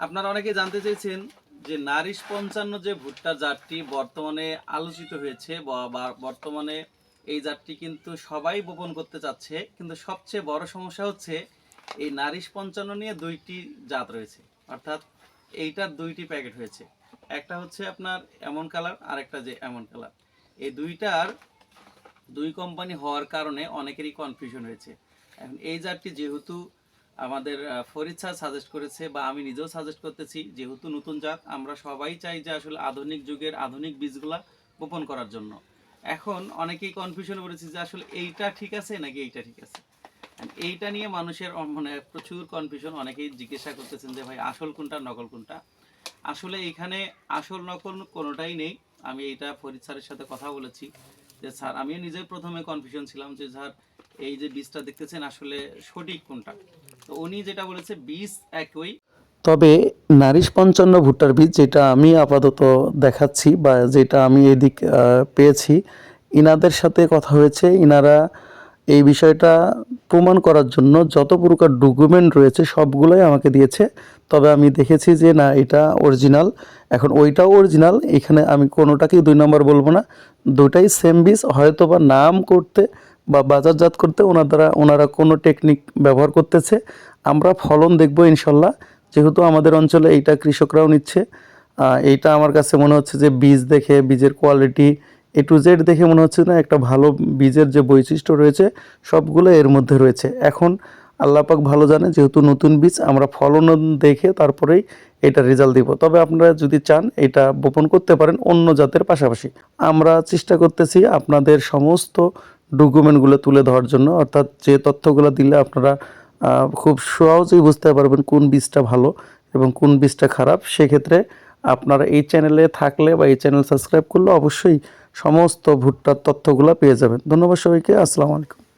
আপনারা অনেকে জানতে চেয়েছেন যে নারিশ পঞ্চান্ন যে ভুট্টা জাতটি বর্তমানে আলোচিত হয়েছে বা- বর্তমানে এই জাতটি কিন্তু সবাই বপন করতে চাচ্ছে, কিন্তু সবচেয়ে বড় সমস্যা হচ্ছে এই নারিশ পঞ্চান্ন নিয়ে দুইটি জাত রয়েছে। অর্থাৎ এইটার দুইটি প্যাকেট হয়েছে। একটা হচ্ছে আপনার এমন কালার আর একটা যে এমন কালার। এই দুইটার দুই কোম্পানি হওয়ার কারণে অনেকেরই কনফিউশন হয়েছে। এখন এই জাতটি যেহেতু আমাদের ফরিদ স্যার সাজেস্ট করেছে বা আমি নিজেও সাজেস্ট করতেছি, যেহেতু নতুন জাত, আমরা সবাই চাই যে আসলে আধুনিক যুগের আধুনিক বীজগুলা বপন করার জন্য। এখন অনেকেই কনফিউশনে পড়েছে যে আসলে এইটা ঠিক আছে নাকি এইটা ঠিক আছে? এইটা নিয়ে মানুষের মানে প্রচুর কনফিউশন অনেকেই জিজ্ঞাসা করতেছেন যে ভাই, আসল কোনটা, নকল কোনটা? আসলে এখানে আসল, নকল কোনোটাই নেই। আমি এইটা ফরিদ স্যারের সাথে কথা বলেছি। যে স্যার, আমিও নিজে প্রথমে কনফিউশন ছিলাম যে স্যার এই যে বীজটা দেখতেছেন, আসলে সঠিক কোনটা? তো উনি যেটা বলেছে, বীজ একই। তবে নারিশ পঞ্চান্ন ভুট্টার বীজ যেটা আমি আপাতত দেখাচ্ছি বা যেটা আমি এদিক পেয়েছি, ইনাদের সাথে কথা হয়েছে। ইনারা এই বিষয়টা প্রমাণ করার জন্য যত প্রকার ডকুমেন্ট রয়েছে সবগুলোই আমাকে দিয়েছে। তবে আমি দেখেছি যে, না, এটা অরিজিনাল। এখন ওইটাও অরিজিনাল। এখানে আমি কোনোটাকেই দুই নম্বর বলব না। দুটাই সেম বীজ। হয়তো বা নাম করতে বা বাজারজাত করতে ওনার দ্বারা ওনারা কোনো টেকনিক ব্যবহার করতেছে। আমরা ফলন দেখব ইনশাল্লাহ। যেহেতু আমাদের অঞ্চলে এইটা কৃষকরাও নিচ্ছে। এইটা আমার কাছে মনে হচ্ছে যে বীজ দেখে, বীজের কোয়ালিটি এ টু জেড দেখে মনে হচ্ছে না, একটা ভালো বীজের যে বৈশিষ্ট্য রয়েছে, সবগুলো এর মধ্যে রয়েছে। এখন আল্লাপাক ভালো জানে, যেহেতু নতুন বীজ, আমরা ফলন দেখে তারপরেই এটা রেজাল্ট দিব। তবে আপনারা যদি চান, এটা বপন করতে পারেন অন্য জাতের পাশাপাশি। আমরা চেষ্টা করতেছি আপনাদের সমস্ত ডকুমেন্টগুলো তুলে ধরার জন্য, অর্থাৎ যে তথ্যগুলো দিলে আপনারা খুব সহজেই বুঝতে পারবেন কোন বীজটা ভালো এবং কোন বীজটা খারাপ। সেক্ষেত্রে আপনারা এই চ্যানেলে থাকলে বা এই চ্যানেল সাবস্ক্রাইব করলে অবশ্যই সমস্ত ভুট্টার তথ্যগুলো পেয়ে যাবেন। ধন্যবাদ সবাইকে, আসসালামু আলাইকুম।